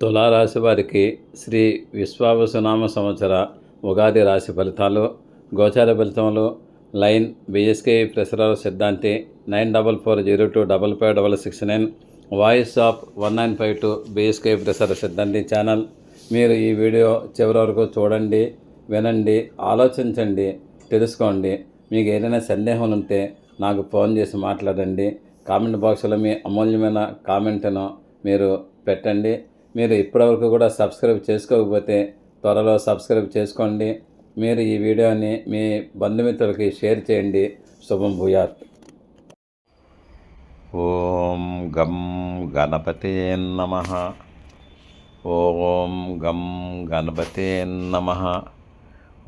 తులారాశి వారికి శ్రీ విశ్వావసునామ సంవత్సర ఉగాది రాశి ఫలితాలు గోచార ఫలితములు లైన్ బిఎస్కే ప్రసరాల సిద్ధాంతి nine double four zero two double five double six nine voice of one nine five two BSK ప్రసర సిద్ధాంతి ఛానల్. మీరు ఈ వీడియో చివరి వరకు చూడండి వినండి ఆలోచించండి తెలుసుకోండి. మీకు ఏదైనా సందేహం ఉంటే నాకు ఫోన్ చేసి మాట్లాడండి. కామెంట్ బాక్స్లో మీ అమూల్యమైన కామెంట్ను మీరు పెట్టండి. మీరు ఇప్పటివరకు కూడా సబ్స్క్రైబ్ చేసుకోకపోతే త్వరలో సబ్స్క్రైబ్ చేసుకోండి. మీరు ఈ వీడియోని మీ బంధుమిత్రులకి షేర్ చేయండి. శుభం భూయాత్. ఓం గం గణపతే నమ. ఓం గం గణపతే నమ.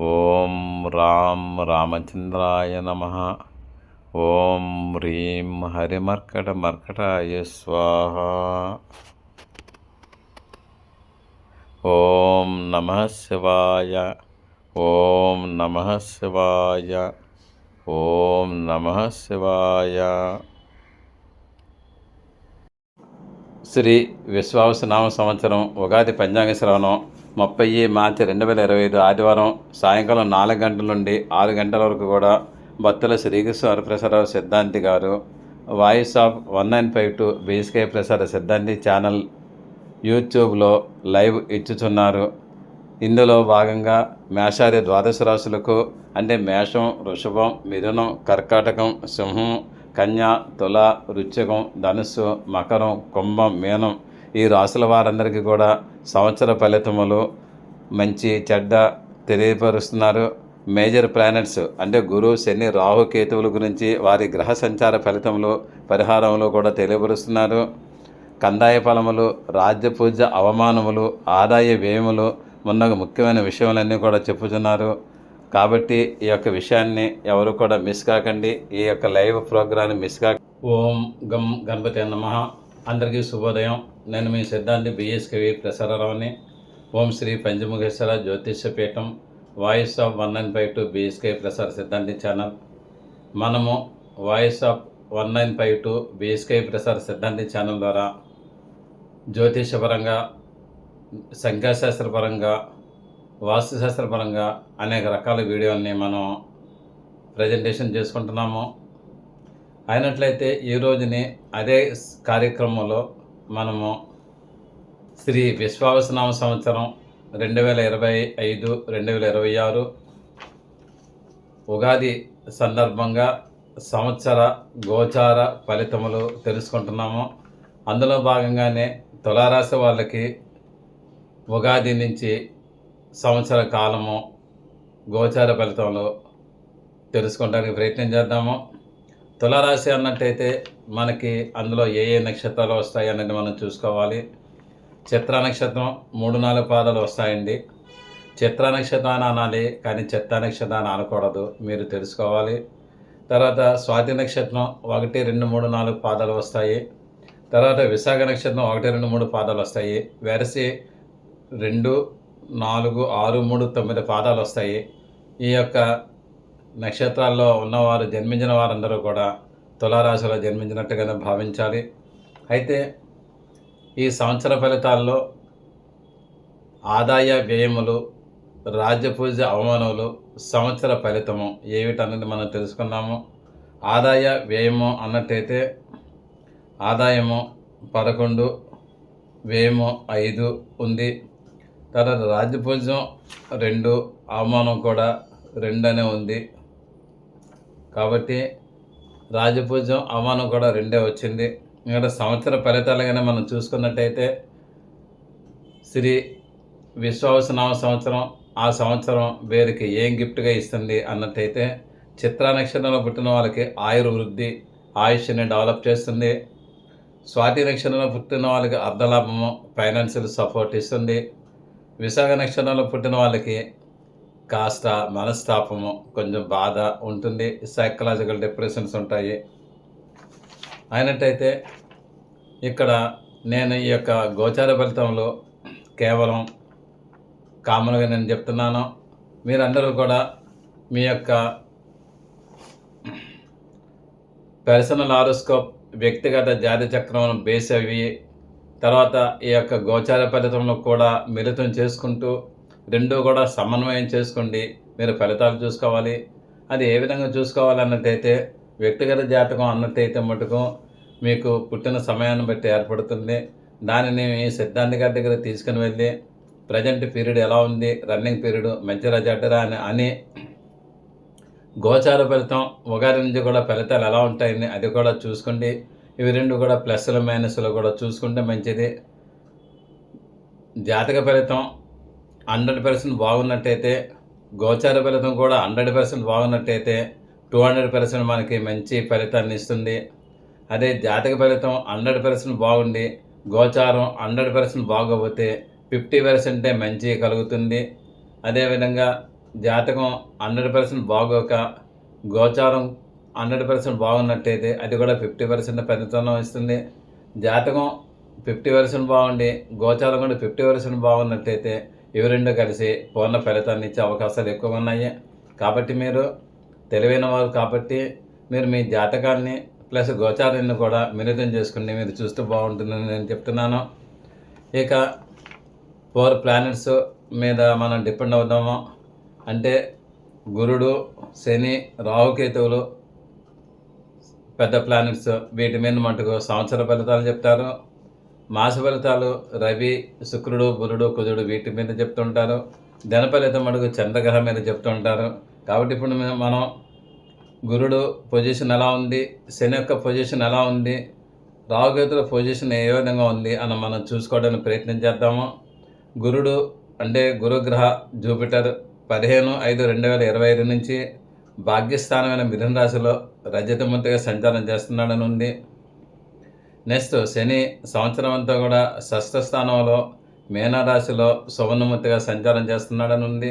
ఓం రాం రామచంద్రాయ నమ. ఓం హ్రీం హరిమర్కట మర్కటాయ స్వాహ. ఓం నమ శివాయ. ఓం నమ శివాయ. ఓం నమ శివాయ. శ్రీ విశ్వావసనామ సంవత్సరం ఉగాది పంచాంగ శ్రవణం ముప్పై మార్చి రెండు వేల ఇరవై ఐదు ఆదివారం సాయంకాలం నాలుగు గంటల నుండి ఆరు గంటల వరకు కూడా భక్తుల శ్రీకృష్ణ వరప్రసాదరావు సిద్ధాంతి గారు voice of one nine five two BSK Prasada సిద్ధాంతి ఛానల్ యూట్యూబ్లో లైవ్ ఇచ్చుచున్నారు ఇందులో భాగంగా మేషాది ద్వాదశ రాశులకు అంటే మేషం వృషభం మిథునం కర్కాటకం సింహం కన్య తుల వృశ్చికం ధనుస్సు మకరం కుంభం మీనం ఈ రాశుల వారందరికీ కూడా సంవత్సర ఫలితములు మంచి చెడ్డ తెలియపరుస్తున్నారు. మేజర్ ప్లానెట్స్ అంటే గురు శని రాహు కేతువుల గురించి వారి గ్రహ సంచార ఫలితములు పరిహారంలో కూడా తెలియపరుస్తున్నారు. కందాయ ఫలములు రాజ్య పూజ అవమానములు ఆదాయ వ్యయములు మొన్న ముఖ్యమైన విషయాలన్నీ కూడా చెప్పుచున్నారు. కాబట్టి ఈ యొక్క విషయాన్ని ఎవరు కూడా మిస్ కాకండి. ఈ యొక్క లైవ్ ప్రోగ్రాన్ని మిస్ కాక ఓం గం గణపతి నమ. అందరికీ శుభోదయం. నేను మీ సిద్ధాంతి బిఎస్కేవి ప్రసారరావుని. ఓం శ్రీ పంచముఖేశ్వర జ్యోతిష్య పీఠం voice of one nine five two BSK ప్రసార సిద్ధాంతి ఛానల్. మనము voice of one nine five two BSK ప్రసార సిద్ధాంతి ఛానల్ ద్వారా జ్యోతిషపరంగా సంఖ్యాశాస్త్రపరంగా వాస్తుశాస్త్రపరంగా అనేక రకాల వీడియోల్ని మనం ప్రజెంటేషన్ చేసుకుంటున్నాము. అయినట్లయితే ఈ రోజుని అదే కార్యక్రమంలో మనము శ్రీ విశ్వావసనామ సంవత్సరం రెండు వేల ఇరవై ఐదు రెండు వేల ఇరవై ఆరు ఉగాది సందర్భంగా సంవత్సర గోచార ఫలితములు తెలుసుకుంటున్నాము. అందులో భాగంగానే తులారాశి వాళ్ళకి ఉగాది నుంచి సంవత్సర కాలము గోచార ఫలితంలో తెలుసుకోవడానికి ప్రయత్నం చేద్దాము. తులారాశి అన్నట్టయితే మనకి అందులో ఏ ఏ నక్షత్రాలు వస్తాయి అనేది మనం చూసుకోవాలి. చిత్ర నక్షత్రం మూడు నాలుగు పాదాలు వస్తాయండి. చిత్ర నక్షత్రం అని అనాలి కానీ చిత్త నక్షత్రం అని అనకూడదు మీరు తెలుసుకోవాలి. తర్వాత స్వాతి నక్షత్రం ఒకటి రెండు మూడు నాలుగు పాదాలు వస్తాయి. తర్వాత విశాఖ నక్షత్రం ఒకటి రెండు మూడు పాదాలు వస్తాయి. వెరసి రెండు నాలుగు ఆరు మూడు తొమ్మిది పాదాలు వస్తాయి. ఈ యొక్క నక్షత్రాల్లో ఉన్నవారు జన్మించిన వారందరూ కూడా తులారాశిలో జన్మించినట్టుగానే భావించాలి. అయితే ఈ సంవత్సర ఫలితాల్లో ఆదాయ వ్యయములు రాజ్యపూజ అవమానములు సంవత్సర ఫలితము ఏమిటన్నది మనం తెలుసుకున్నాము. ఆదాయ వ్యయము అన్నట్టయితే ఆదాయము పదకొండు వ్యయము ఐదు ఉంది. తర్వాత రాజ్యపూజ్యం రెండు అవమానం కూడా రెండు అనే ఉంది. కాబట్టి రాజపూజ్యం అవమానం కూడా రెండే వచ్చింది. ఇక్కడ సంవత్సర ఫలితాలుగానే మనం చూసుకున్నట్టయితే శ్రీ విశ్వావసనామ సంవత్సరం ఆ సంవత్సరం వేరికి ఏం గిఫ్ట్గా ఇస్తుంది అన్నట్టయితే చిత్రా నక్షత్రంలో పుట్టిన వాళ్ళకి ఆయుర్వృద్ధి ఆయుష్ని డెవలప్ చేస్తుంది. స్వాతి నక్షత్రంలో పుట్టిన వాళ్ళకి అర్ధలాభము ఫైనాన్షియల్ సపోర్ట్ ఇస్తుంది. విశాఖ నక్షత్రంలో పుట్టిన వాళ్ళకి కాస్త మనస్తాపము కొంచెం బాధ ఉంటుంది. సైకలాజికల్ డిప్రెషన్స్ ఉంటాయి. అయినట్టయితే ఇక్కడ నేను ఈ యొక్క గోచార ఫలితంలో కేవలం కామన్గా నేను చెప్తున్నాను. మీరందరూ కూడా మీ యొక్క పర్సనల్ ఆరోస్కోప్ వ్యక్తిగత జాతి చక్రం బేస్ అవి. తర్వాత ఈ యొక్క గోచార ఫలితంలో కూడా మిళితం చేసుకుంటూ రెండూ కూడా సమన్వయం చేసుకోండి. మీరు ఫలితాలు చూసుకోవాలి. అది ఏ విధంగా చూసుకోవాలన్నట్టయితే వ్యక్తిగత జాతకం అన్నట్టయితే మటుకు మీకు పుట్టిన సమయాన్ని బట్టి ఏర్పడుతుంది. దానిని మీ సిద్ధాంతి గారి దగ్గర తీసుకుని వెళ్ళి ప్రజెంట్ పీరియడ్ ఎలా ఉంది రన్నింగ్ పీరియడ్ మంచి చెడ్డరా అని అని గోచార ఫలితం ఉగాది నుంచి కూడా ఫలితాలు ఎలా ఉంటాయని అది కూడా చూసుకోండి ఇవి రెండు కూడా ప్లస్లు మైనస్లు కూడా చూసుకుంటే మంచిది. జాతక ఫలితం హండ్రెడ్ పర్సెంట్ బాగున్నట్టయితే గోచార ఫలితం కూడా హండ్రెడ్ పర్సెంట్ బాగున్నట్టయితే టూ హండ్రెడ్ పర్సెంట్ మనకి మంచి ఫలితాన్ని ఇస్తుంది. అదే జాతక ఫలితం హండ్రెడ్ పర్సెంట్ బాగుండి గోచారం హండ్రెడ్ పర్సెంట్ బాగోపోతే ఫిఫ్టీ పర్సెంటే మంచి కలుగుతుంది. అదేవిధంగా జాతకం హండ్రెడ్ పర్సెంట్ బాగోక గోచారం హండ్రెడ్ పర్సెంట్ బాగున్నట్టయితే అది కూడా ఫిఫ్టీ పర్సెంట్ పెద్దతనం ఇస్తుంది. జాతకం ఫిఫ్టీ పర్సెంట్ బాగుండి గోచారం కూడా ఫిఫ్టీ పర్సెంట్ బాగున్నట్టయితే ఇవి రెండు కలిసి పూర్ణ ఫలితాన్ని ఇచ్చే అవకాశాలు ఎక్కువగా ఉన్నాయి కాబట్టి మీరు తెలివైన వారు కాబట్టి మీరు మీ జాతకాన్ని ప్లస్ గోచారాన్ని కూడా మిళితం చేసుకుని మీరు చూస్తూ బాగుంటుందని నేను చెప్తున్నాను. ఇక ఫోర్ ప్లానెట్స్ మీద మనం డిపెండ్ అవుదాము. అంటే గురుడు శని రాహుకేతువులు పెద్ద ప్లానెట్స్ వీటి మీద మటుకు సంవత్సర ఫలితాలు చెప్తారు. మాస ఫలితాలు రవి శుక్రుడు బుధుడు కుజుడు వీటి మీద చెప్తుంటారు. దిన ఫలితం మటుకు చంద్రగ్రహం మీద చెప్తుంటారు. కాబట్టి ఇప్పుడు మనం గురుడు పొజిషన్ ఎలా ఉంది శని యొక్క పొజిషన్ ఎలా ఉంది రాహుకేతుల పొజిషన్ ఏ విధంగా ఉంది అని మనం చూసుకోవడానికి ప్రయత్నం చేద్దాము. గురుడు అంటే గురుగ్రహ జూపిటర్ పదిహేను ఐదు రెండు వేల ఇరవై ఐదు నుంచి భాగ్యస్థానమైన మిథున రాశిలో రజతమూర్తిగా సంచారం చేస్తున్నాడని ఉంది నెక్స్ట్ శని సంవత్సరం అంతా కూడా షష్ఠ స్థానంలో మీనరాశిలో సువర్ణమూర్తిగా సంచారం చేస్తున్నాడని ఉంది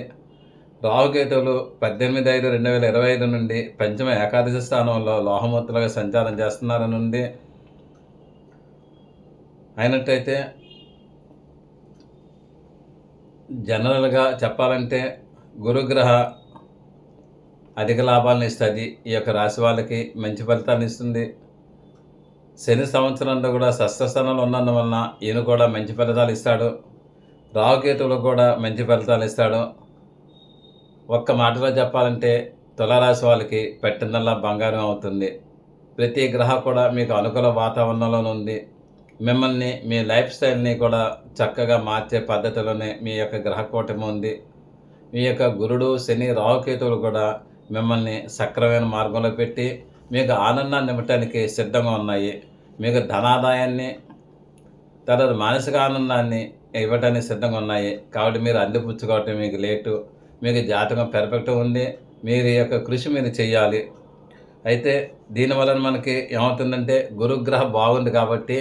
రాహుకేతువులు పద్దెనిమిది ఐదు రెండు వేల ఇరవై ఐదు నుండి పంచమ ఏకాదశి స్థానంలో లోహమూర్తులుగా సంచారం చేస్తున్నారని ఉంది అయినట్టయితే జనరల్గా చెప్పాలంటే గురుగ్రహ అధిక లాభాలను ఇస్తుంది. ఈ యొక్క రాశి వాళ్ళకి మంచి ఫలితాన్ని ఇస్తుంది. శని సంవత్సరంలో కూడా స్థానంలో ఉన్నందువలన ఈయన కూడా మంచి ఫలితాలు ఇస్తాడు. రాహుకేతువులు కూడా మంచి ఫలితాలు ఇస్తాడు. ఒక్క మాటలో చెప్పాలంటే తులారాశి వాళ్ళకి పెట్టిందల్లా బంగారం అవుతుంది. ప్రతి గ్రహ కూడా మీకు అనుకూల వాతావరణంలోనే ఉంది. మిమ్మల్ని మీ లైఫ్ స్టైల్ని కూడా చక్కగా మార్చే పద్ధతిలోనే మీ యొక్క గ్రహ కూటమి ఉంది. మీ యొక్క గురుడు శని రాహుకేతువులు కూడా మిమ్మల్ని సక్రమైన మార్గంలో పెట్టి మీకు ఆనందాన్ని ఇవ్వటానికి సిద్ధంగా ఉన్నాయి. మీకు ధనాదాయాన్ని తర్వాత మానసిక ఆనందాన్ని ఇవ్వటానికి సిద్ధంగా ఉన్నాయి. కాబట్టి మీరు అందిపుచ్చుకోవటం మీకు లేటు. మీకు జాతకం పెర్ఫెక్ట్ ఉంది. మీరు ఈ యొక్క కృషి మీరు చేయాలి. అయితే దీనివలన మనకి ఏమవుతుందంటే గురుగ్రహ బాగుంది కాబట్టి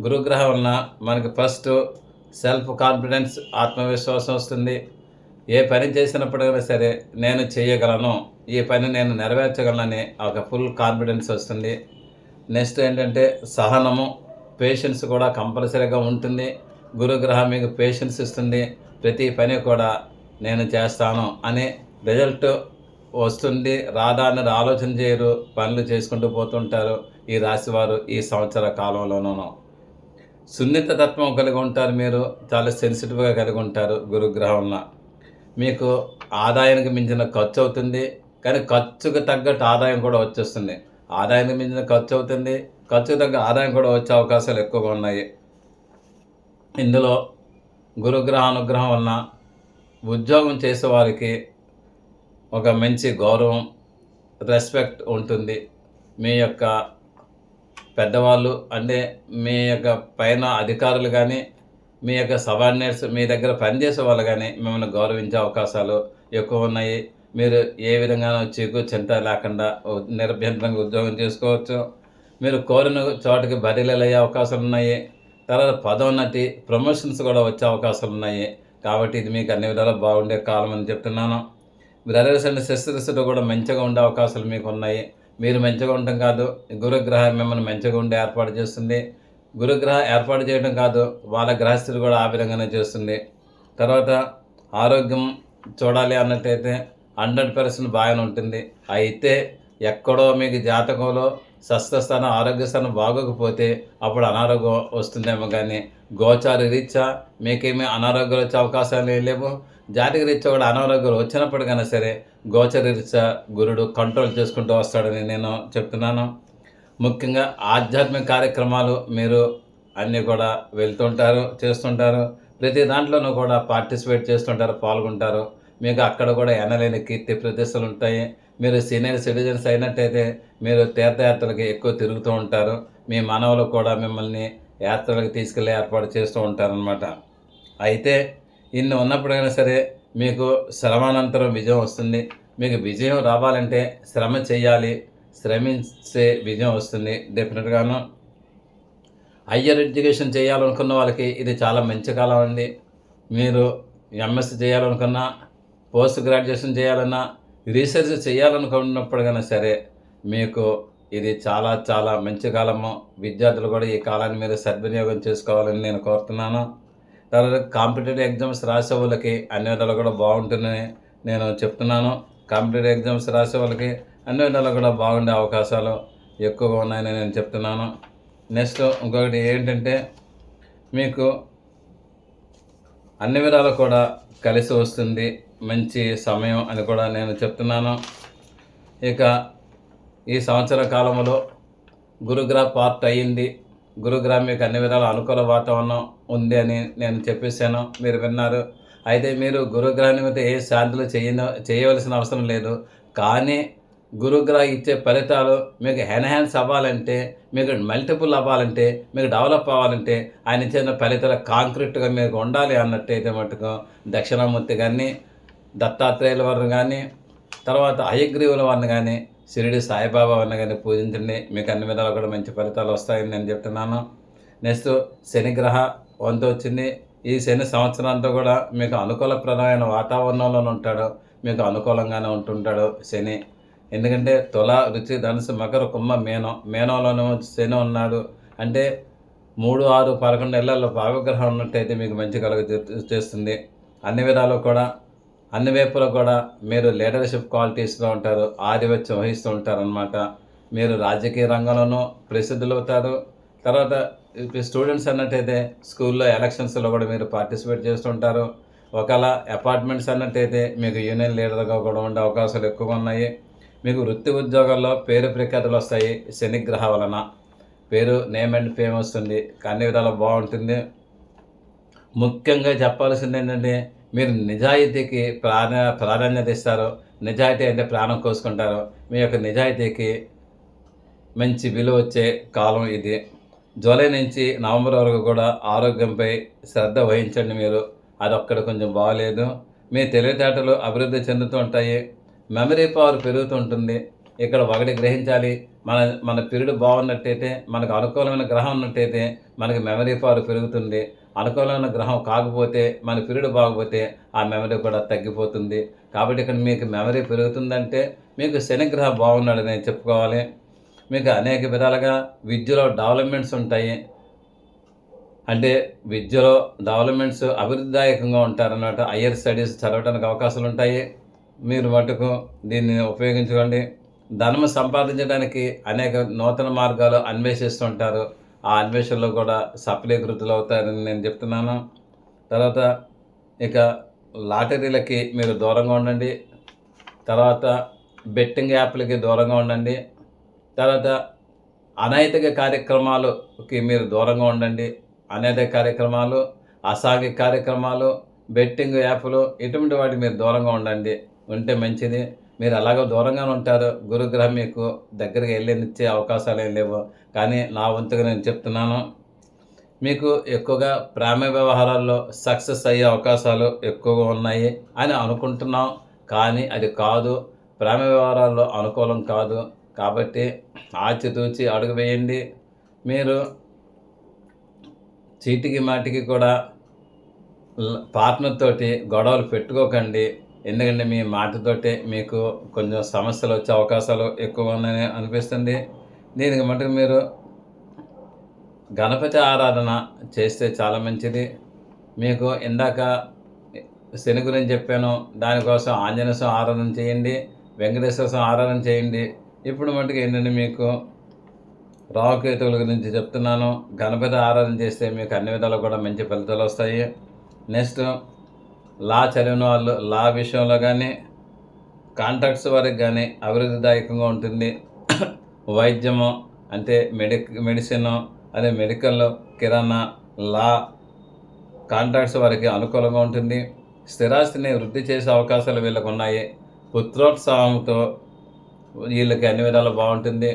గురుగ్రహం వలన మనకి ఫస్ట్ సెల్ఫ్ కాన్ఫిడెన్స్ ఆత్మవిశ్వాసం వస్తుంది. ఏ పని చేసినప్పుడైనా సరే నేను చేయగలను ఈ పని నేను నెరవేర్చగలనని ఒక ఫుల్ కాన్ఫిడెన్స్ వస్తుంది. నెక్స్ట్ ఏంటంటే సహనము పేషెన్స్ కూడా కంపల్సరీగా ఉంటుంది. గురుగ్రహం మీకు పేషెన్స్ ఇస్తుంది. ప్రతి పని కూడా నేను చేస్తాను అని రిజల్ట్ వస్తుంది. రాదా అన్నది ఆలోచన చేయరు పనులు చేసుకుంటూ పోతుంటారు ఈ రాశివారు ఈ సంవత్సర కాలంలోనూ. సున్నిత తత్వం కలిగి ఉంటారు మీరు చాలా సెన్సిటివ్గా కలిగి ఉంటారు గురుగ్రహంలో మీకు ఆదాయానికి మించిన ఖర్చు అవుతుంది కానీ ఖర్చుకు తగ్గట్టు ఆదాయం కూడా వచ్చేస్తుంది. ఆదాయానికి మించిన ఖర్చు అవుతుంది ఖర్చుకు తగ్గ ఆదాయం కూడా వచ్చే అవకాశాలు ఎక్కువగా ఉన్నాయి. ఇందులో గురుగ్రహ అనుగ్రహం వలన ఉద్యోగం చేసే వారికి ఒక మంచి గౌరవం రెస్పెక్ట్ ఉంటుంది. మీ యొక్క పెద్దవాళ్ళు అంటే మీ యొక్క పైన అధికారులు కానీ మీ యొక్క సబార్డినేట్స్ మీ దగ్గర పనిచేసే వాళ్ళు కానీ మిమ్మల్ని గౌరవించే అవకాశాలు ఎక్కువ ఉన్నాయి. మీరు ఏ విధంగా చీకు చింత లేకుండా నిరభ్యంతరంగా ఉద్యోగం చేసుకోవచ్చు. మీరు కోరిన చోటకి బదిలీలు అయ్యే అవకాశాలు ఉన్నాయి. తర్వాత పదోన్నతి ప్రమోషన్స్ కూడా వచ్చే అవకాశాలు ఉన్నాయి. కాబట్టి ఇది మీకు అన్ని విధాలు బాగుండే కాలం అని చెప్తున్నాను. బ్రదర్స్ అండ్ సిస్టర్స్ కూడా మంచిగా ఉండే అవకాశాలు మీకు ఉన్నాయి. మీరు మంచిగా ఉండటం కాదు గురుగ్రహం మిమ్మల్ని మంచిగా ఉండే ఏర్పాటు చేస్తుంది. గురుగ్రహ ఏర్పాటు చేయడం కాదు వాళ్ళ గ్రహస్థితి కూడా ఆ విధంగానే చేస్తుంది. తర్వాత ఆరోగ్యం చూడాలి అన్నట్టయితే హండ్రెడ్ పర్సెంట్ బాగానే ఉంటుంది. అయితే ఎక్కడో మీకు జాతకంలో స్వస్థస్థానం ఆరోగ్యస్థానం బాగోకపోతే అప్పుడు అనారోగ్యం వస్తుందేమో కానీ గోచార రీత్యా మీకేమీ అనారోగ్యాలు వచ్చే అవకాశాలు ఏం లేవు. జాతక రీత్యా కూడా అనారోగ్యాలు వచ్చినప్పటికైనా సరే గోచర రీత్యా గురుడు కంట్రోల్ చేసుకుంటూ వస్తాడని నేను చెప్తున్నాను. ముఖ్యంగా ఆధ్యాత్మిక కార్యక్రమాలు మీరు అన్నీ కూడా వెళ్తుంటారు చేస్తుంటారు. ప్రతి దాంట్లోనూ కూడా పార్టిసిపేట్ చేస్తుంటారు పాల్గొంటారు. మీకు అక్కడ కూడా ఎనలేని కీర్తి ప్రతిష్టలు ఉంటాయి. మీరు సీనియర్ సిటిజన్స్ అయినట్టయితే మీరు తీర్థయాత్రలకి ఎక్కువ తిరుగుతూ ఉంటారు. మీ మనవలు కూడా మిమ్మల్ని యాత్రలకు తీసుకెళ్ళి ఏర్పాటు చేస్తూ ఉంటారనమాట అయితే ఇన్ని ఉన్నప్పుడైనా సరే మీకు శ్రమానంతరం విజయం వస్తుంది. మీకు విజయం రావాలంటే శ్రమ చేయాలి. శ్రమించే విజయం వస్తుంది. డెఫినెట్గాను హయ్యర్ ఎడ్యుకేషన్ చేయాలనుకున్న వాళ్ళకి ఇది చాలా మంచి కాలం అండి. మీరు ఎంఎస్సి చేయాలనుకున్నా పోస్ట్ గ్రాడ్యుయేషన్ చేయాలన్నా రీసెర్చ్ చేయాలనుకున్నప్పటికైనా సరే మీకు ఇది చాలా చాలా మంచి కాలము. విద్యార్థులు కూడా ఈ కాలాన్ని మీరు సద్వినియోగం చేసుకోవాలని నేను కోరుతున్నాను. తర్వాత కాంపిటేటివ్ ఎగ్జామ్స్ రాసే వాళ్ళకి అన్ని విధాలు కూడా బాగుంటుందని నేను చెప్తున్నాను. కాంపిటేటివ్ ఎగ్జామ్స్ రాసే వాళ్ళకి అన్ని విధాలు కూడా బాగుండే అవకాశాలు ఎక్కువగా ఉన్నాయని నేను చెప్తున్నాను. నెక్స్ట్ ఇంకొకటి ఏంటంటే మీకు అన్ని విధాలు కూడా కలిసి వస్తుంది. మంచి సమయం అని కూడా నేను చెప్తున్నాను. ఇక ఈ సంవత్సర కాలంలో గురుగ్రహ పార్ట్ అయ్యింది. గురుగ్రహం మీకు అన్ని విధాల అనుకూల వాతావరణం ఉంది అని నేను చెప్పేశాను. మీరు విన్నారు. అయితే మీరు గురుగ్రహాన్ని మీద ఏ శాంతులు చేయన చేయవలసిన అవసరం లేదు. కానీ గురుగ్రహ ఇచ్చే ఫలితాలు మీకు ఎన్హాన్స్ అవ్వాలంటే మీకు మల్టిపుల్ అవ్వాలంటే మీకు డెవలప్ అవ్వాలంటే ఆయన ఇచ్చిన ఫలితాలు కాంక్రీట్గా మీకు ఉండాలి అన్నట్టయితే మటుకు దక్షిణామూర్తి కానీ దత్తాత్రేయుల వారిని కానీ తర్వాత అయగ్రీవుల వారిని కానీ షిరిడి సాయిబాబా వారిని కానీ పూజించండి. మీకు అన్ని విధాలు కూడా మంచి ఫలితాలు వస్తాయని నేను చెప్తున్నాను. నెక్స్ట్ శనిగ్రహ వంతు వచ్చింది. ఈ శని సంవత్సరంతో కూడా మీకు అనుకూలప్రదమైన వాతావరణంలోనే ఉంటాడు. మీకు అనుకూలంగానే ఉంటుంటాడు శని. ఎందుకంటే తుల రుచి ధనుసు మకర కుమ్మ మేనం. మేనంలోనూ శని ఉన్నాడు. అంటే మూడు ఆరు పదకొండు నెలల్లో భావగ్రహం ఉన్నట్టయితే మీకు మంచి కలుగ చేస్తుంది. అన్ని విధాలు కూడా అన్ని వైపులో కూడా మీరు లీడర్షిప్ క్వాలిటీస్లో ఉంటారు. ఆధిపత్యం వహిస్తూ ఉంటారనమాట మీరు రాజకీయ రంగంలోనూ ప్రసిద్ధులు అవుతారు. తర్వాత ఇప్పుడు స్టూడెంట్స్ అన్నట్టయితే స్కూల్లో ఎలక్షన్స్లో కూడా మీరు పార్టిసిపేట్ చేస్తుంటారు ఒకవేళ అపార్ట్మెంట్స్ అన్నట్టయితే మీకు యూనియన్ లీడర్గా కూడా ఉండే అవకాశాలు ఎక్కువగా ఉన్నాయి. మీకు వృత్తి ఉద్యోగాల్లో పేరు ప్రఖ్యాతులు వస్తాయి శనిగ్రహ వలన. పేరు నేమ్ అండ్ ఫేమ్ వస్తుంది అన్ని విధాలు బాగుంటుంది. ముఖ్యంగా చెప్పాల్సింది ఏంటంటే మీరు నిజాయితీకి ప్రాణ ప్రాధాన్యత ఇస్తారు. నిజాయితీ అంటే ప్రాణం కోసుకుంటారు. మీ యొక్క నిజాయితీకి మంచి విలువ వచ్చే కాలం ఇది. జూలై నుంచి నవంబర్ వరకు కూడా ఆరోగ్యంపై శ్రద్ధ వహించండి మీరు. అదొక్కడ కొంచెం బాగలేదు మీ తెలివితేటలు అభివృద్ధి చెందుతూ ఉంటాయి. మెమరీ పవర్ పెరుగుతుంటుంది. ఇక్కడ ఒకటి గ్రహించాలి. మన మన పీరియడ్ బాగున్నట్టయితే మనకు అనుకూలమైన గ్రహం ఉన్నట్టయితే మనకి మెమరీ పవర్ పెరుగుతుంది. అనుకూలమైన గ్రహం కాకపోతే మన పీరియడ్ బాగపోతే ఆ మెమరీ కూడా తగ్గిపోతుంది. కాబట్టి ఇక్కడ మీకు మెమరీ పెరుగుతుందంటే మీకు శనిగ్రహం నేను చెప్పుకోవాలి. మీకు అనేక విధాలుగా విద్యలో డెవలప్మెంట్స్ ఉంటాయి. అంటే విద్యలో డెవలప్మెంట్స్ అభివృద్ధిదాయకంగా ఉంటారన్నమాట. హయ్యర్ స్టడీస్ చదవడానికి అవకాశాలు ఉంటాయి మీరు మటుకు దీన్ని ఉపయోగించుకోండి. ధనం సంపాదించడానికి అనేక నూతన మార్గాలు అన్వేషిస్తుంటారు ఆ అన్వేషణలో కూడా సఫలీకృతులు అవుతారని నేను చెప్తున్నాను. తర్వాత ఇక లాటరీలకి మీరు దూరంగా ఉండండి. తర్వాత బెట్టింగ్ యాప్లకి దూరంగా ఉండండి. తర్వాత అనైతిక కార్యక్రమాలకి మీరు దూరంగా ఉండండి. అనైతిక కార్యక్రమాలు అసాంఘిక కార్యక్రమాలు బెట్టింగ్ యాప్లు ఇటువంటి వాటికి మీరు దూరంగా ఉండండి. ఉంటే మంచిది. మీరు అలాగ దూరంగానే ఉంటారు. గురుగ్రహం మీకు దగ్గరికి వెళ్ళనిచ్చే అవకాశాలు ఏం లేవు. కానీ నా వంతుగా నేను చెప్తున్నాను మీకు ఎక్కువగా ప్రేమ వ్యవహారాల్లో సక్సెస్ అయ్యే అవకాశాలు ఎక్కువగా ఉన్నాయి అని అనుకుంటున్నాం. కానీ అది కాదు. ప్రేమ వ్యవహారాల్లో అనుకూలం కాదు. కాబట్టి ఆచితూచి అడుగు వేయండి. మీరు చీటికి మాటికి కూడా పార్ట్నర్ తోటి గొడవలు పెట్టుకోకండి. ఎందుకంటే మీ మాటతోటే మీకు కొంచెం సమస్యలు వచ్చే అవకాశాలు ఎక్కువ ఉన్నాయని అనిపిస్తుంది. దీనికి మటుకు మీరు గణపతి ఆరాధన చేస్తే చాలా మంచిది. మీకు ఇందాక శని గురించి చెప్పాను. దానికోసం ఆంజనేయ స్వామి ఆరాధన చేయండి వెంకటేశ్వర స్వామి ఆరాధన చేయండి. ఇప్పుడు మటుకు ఏంటంటే మీకు రాహుకేతువుల గురించి చెప్తున్నాను. గణపతి ఆరాధన చేస్తే మీకు అన్ని విధాలు కూడా మంచి ఫలితాలు వస్తాయి. నెక్స్ట్ లా చదివిన వాళ్ళు లా విషయంలో కానీ కాంట్రాక్ట్స్ వరకు కానీ అభివృద్ధిదాయకంగా ఉంటుంది. వైద్యము అంటే మెడిక్ మెడిసిన్ అదే మెడికల్ కిరాణా లా కాంట్రాక్ట్స్ వారికి అనుకూలంగా ఉంటుంది. స్థిరాస్తిని వృద్ధి చేసే అవకాశాలు వీళ్ళకు ఉన్నాయి పుత్రోత్సాహంతో వీళ్ళకి అన్ని విధాలు బాగుంటుంది.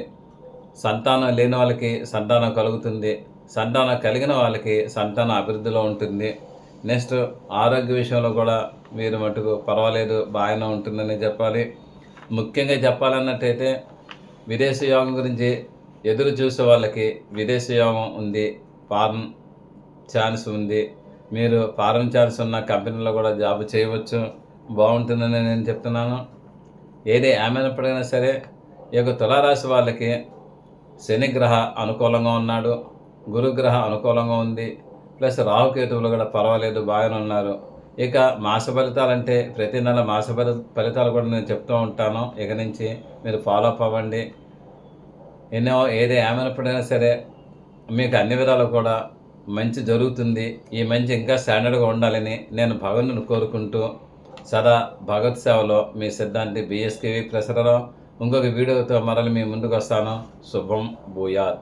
సంతానం లేని వాళ్ళకి సంతానం కలుగుతుంది. సంతానం కలిగిన వాళ్ళకి సంతాన అభివృద్ధిలో ఉంటుంది. నెక్స్ట్ ఆరోగ్య విషయంలో కూడా మీరు మటుకు పర్వాలేదు బాగానే ఉంటుందని చెప్పాలి. ముఖ్యంగా చెప్పాలన్నట్టయితే విదేశీ యోగం గురించి ఎదురు చూసే వాళ్ళకి విదేశీ యోగం ఉంది ఫారెన్ ఛాన్స్ ఉంది. మీరు ఫారెన్ ఛాన్స్ ఉన్న కంపెనీలో కూడా జాబ్ చేయవచ్చు బాగుంటుందని నేను చెప్తున్నాను. ఏది ఏమైనప్పటికైనా సరే ఈ యొక్క తులారాశి వాళ్ళకి శనిగ్రహ అనుకూలంగా ఉన్నాడు గురుగ్రహ అనుకూలంగా ఉంది. ప్లస్ రాహుకేతువులు కూడా పర్వాలేదు బాగానే ఉన్నారు. ఇక మాస ఫలితాలు అంటే ప్రతి నెల మాస ఫలి ఫలితాలు కూడా నేను చెప్తూ ఉంటాను. ఇక నుంచి మీరు ఫాలో అప్ అవ్వండి. ఎన్నో ఏది ఏమైనప్పుడైనా సరే మీకు అన్ని విధాలు కూడా మంచి జరుగుతుంది. ఈ మంచి ఇంకా స్టాండర్డ్గా ఉండాలని నేను భగవంతుని కోరుకుంటూ సదా భగవత్ సేవలో మీ సిద్ధాంతి బిఎస్కేవి ప్రసరరావు ఇంకొక వీడియోతో మరలి మీ ముందుకు వస్తాను. శుభం భూయాత్.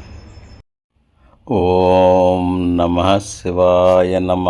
ఓం నమ శివాయ నమ